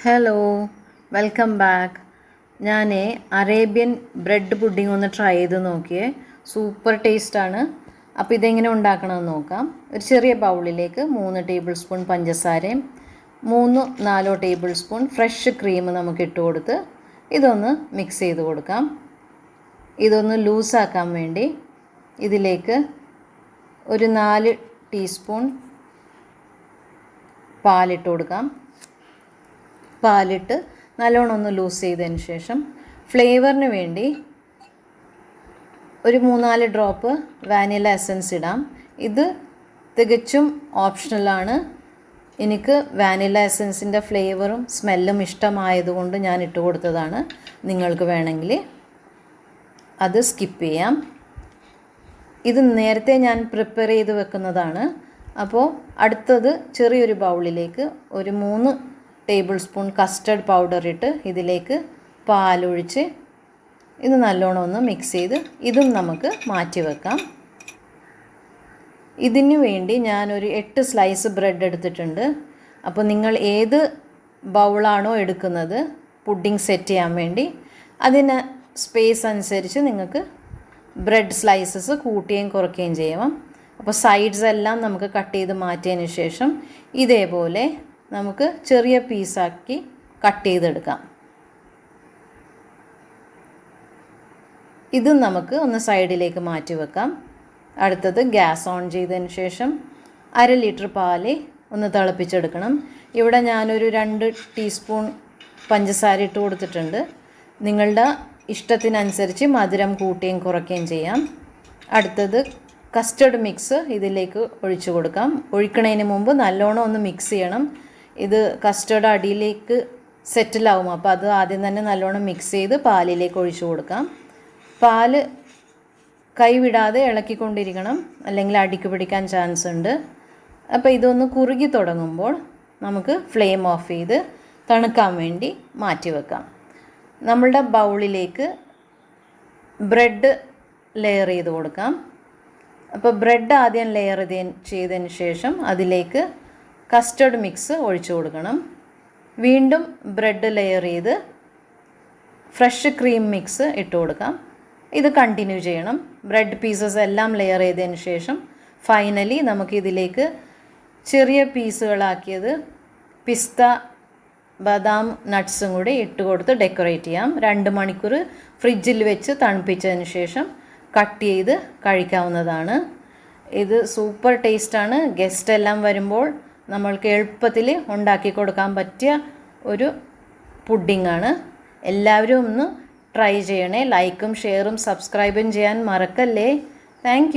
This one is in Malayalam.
ഹലോ വെൽക്കം ബാക്ക് ഞാൻ അറേബ്യൻ ബ്രെഡ് പുഡിംഗ് ഒന്ന് ട്രൈ ചെയ്ത് നോക്കിയേ. സൂപ്പർ ടേസ്റ്റാണ് അപ്പോൾ ഇതെങ്ങനെ ഉണ്ടാക്കണമെന്ന് നോക്കാം. ഒരു ചെറിയ ബൗളിലേക്ക് മൂന്ന് ടേബിൾ സ്പൂൺ പഞ്ചസാരയും മൂന്ന് നാലോ ടേബിൾ സ്പൂൺ ഫ്രഷ് ക്രീം നമുക്ക് ഇട്ട് കൊടുത്ത് ഇതൊന്ന് മിക്സ് ചെയ്ത് കൊടുക്കാം. ഇതൊന്ന് ലൂസാക്കാൻ വേണ്ടി ഇതിലേക്ക് ഒരു നാല് ടീസ്പൂൺ പാലിട്ട് കൊടുക്കാം. പാലിട്ട് നല്ലോണം ഒന്ന് ലൂസ് ചെയ്തതിന് ശേഷം ഫ്ലേവറിന് വേണ്ടി ഒരു മൂന്നാൽ ഡ്രോപ്പ് വാനില എസൻസ് ഇടാം. ഇത് തികച്ചും ഓപ്ഷണലാണ് എനിക്ക് വാനില എസൻസിന്റെ ഫ്ലേവറും സ്മെല്ലും ഇഷ്ടമായതുകൊണ്ട് ഞാൻ ഇട്ട് കൊടുത്തതാണ്. നിങ്ങൾക്ക് വേണമെങ്കിൽ അത് സ്കിപ്പ് ചെയ്യാം. ഇത് നേരത്തെ ഞാൻ പ്രിപ്പയർ ചെയ്ത് വെക്കുന്നതാണ്. അപ്പോൾ അടുത്തത് ചെറിയൊരു ബൗളിലേക്ക് ഒരു മൂന്ന് ടേബിൾ സ്പൂൺ കസ്റ്റർഡ് പൗഡർ ഇട്ട് ഇതിലേക്ക് പാലൊഴിച്ച് ഇത് നല്ലോണം ഒന്ന് മിക്സ് ചെയ്ത് ഇതും നമുക്ക് മാറ്റി വെക്കാം. ഇതിന് വേണ്ടി ഞാനൊരു എട്ട് സ്ലൈസ് ബ്രെഡ് എടുത്തിട്ടുണ്ട്. അപ്പോൾ നിങ്ങൾ ഏത് ബൗളാണോ എടുക്കുന്നത് പുഡിംഗ് സെറ്റ് ചെയ്യാൻ വേണ്ടി അതിന് സ്പേസ് അനുസരിച്ച് നിങ്ങൾക്ക് ബ്രെഡ് സ്ലൈസസ് കൂട്ടുകയും കുറയ്ക്കുകയും ചെയ്യാം. അപ്പോൾ സൈഡ്സ് എല്ലാം നമുക്ക് കട്ട് ചെയ്ത് മാറ്റിയതിന് ശേഷം ഇതേപോലെ നമുക്ക് ചെറിയ പീസാക്കി കട്ട് ചെയ്തെടുക്കാം. ഇതും നമുക്ക് ഒന്ന് സൈഡിലേക്ക് മാറ്റി വെക്കാം. അടുത്തത് ഗ്യാസ് ഓൺ ചെയ്തതിന് ശേഷം അര ലിറ്റർ പാൽ ഒന്ന് തിളപ്പിച്ചെടുക്കണം. ഇവിടെ ഞാനൊരു രണ്ട് ടീസ്പൂൺ പഞ്ചസാര ഇട്ട് കൊടുത്തിട്ടുണ്ട്. നിങ്ങളുടെ ഇഷ്ടത്തിനനുസരിച്ച് മധുരം കൂട്ടുകയും കുറയ്ക്കുകയും ചെയ്യാം. അടുത്തത് കസ്റ്റർഡ് മിക്സ് ഇതിലേക്ക് ഒഴിച്ചു കൊടുക്കാം. ഒഴിക്കണതിന് മുമ്പ് നല്ലോണം ഒന്ന് മിക്സ് ചെയ്യണം. ഇത് കസ്റ്റേർഡ് അടിയിലേക്ക് സെറ്റിലാവും. അപ്പോൾ അത് ആദ്യം തന്നെ നല്ലോണം മിക്സ് ചെയ്ത് പാലിലേക്ക് ഒഴിച്ചു കൊടുക്കാം. പാൽ കൈവിടാതെ ഇളക്കിക്കൊണ്ടിരിക്കണം. അല്ലെങ്കിൽ അടിക്ക് പിടിക്കാൻ ചാൻസ് ഉണ്ട്. അപ്പോൾ ഇതൊന്ന് കുറുകി തുടങ്ങുമ്പോൾ നമുക്ക് ഫ്ലെയിം ഓഫ് ചെയ്ത് തണുക്കാൻ വേണ്ടി മാറ്റി വെക്കാം. നമ്മളുടെ ബൗളിലേക്ക് ബ്രെഡ് ലെയർ ചെയ്ത് കൊടുക്കാം. അപ്പോൾ ബ്രെഡ് ആദ്യം ലെയർ ചെയ്തതിന് ശേഷം അതിലേക്ക് കസ്റ്റർഡ് മിക്സ് ഒഴിച്ചു കൊടുക്കണം. വീണ്ടും ബ്രെഡ് ലെയർ ചെയ്ത് ഫ്രഷ് ക്രീം മിക്സ് ഇട്ട് കൊടുക്കാം. ഇത് കണ്ടിന്യൂ ചെയ്യണം. ബ്രെഡ് പീസസ് എല്ലാം ലെയർ ചെയ്തതിന് ശേഷം ഫൈനലി നമുക്കിതിലേക്ക് ചെറിയ പീസുകളാക്കിയത് പിസ്ത ബദാം നട്ട്സും കൂടി ഇട്ട് കൊടുത്ത് ഡെക്കറേറ്റ് ചെയ്യാം. രണ്ട് മണിക്കൂർ ഫ്രിഡ്ജിൽ വെച്ച് തണുപ്പിച്ചതിന് ശേഷം കട്ട് ചെയ്ത് കഴിക്കാവുന്നതാണ്. ഇത് സൂപ്പർ ടേസ്റ്റാണ് ഗസ്റ്റ് എല്ലാം വരുമ്പോൾ നമ്മൾക്ക് എളുപ്പത്തിൽ ഉണ്ടാക്കി കൊടുക്കാൻ പറ്റിയ ഒരു പുഡിങ്ങാണ് എല്ലാവരും ഒന്ന് ട്രൈ ചെയ്യണേ. ലൈക്കും ഷെയറും സബ്സ്ക്രൈബും ചെയ്യാൻ മറക്കല്ലേ. താങ്ക്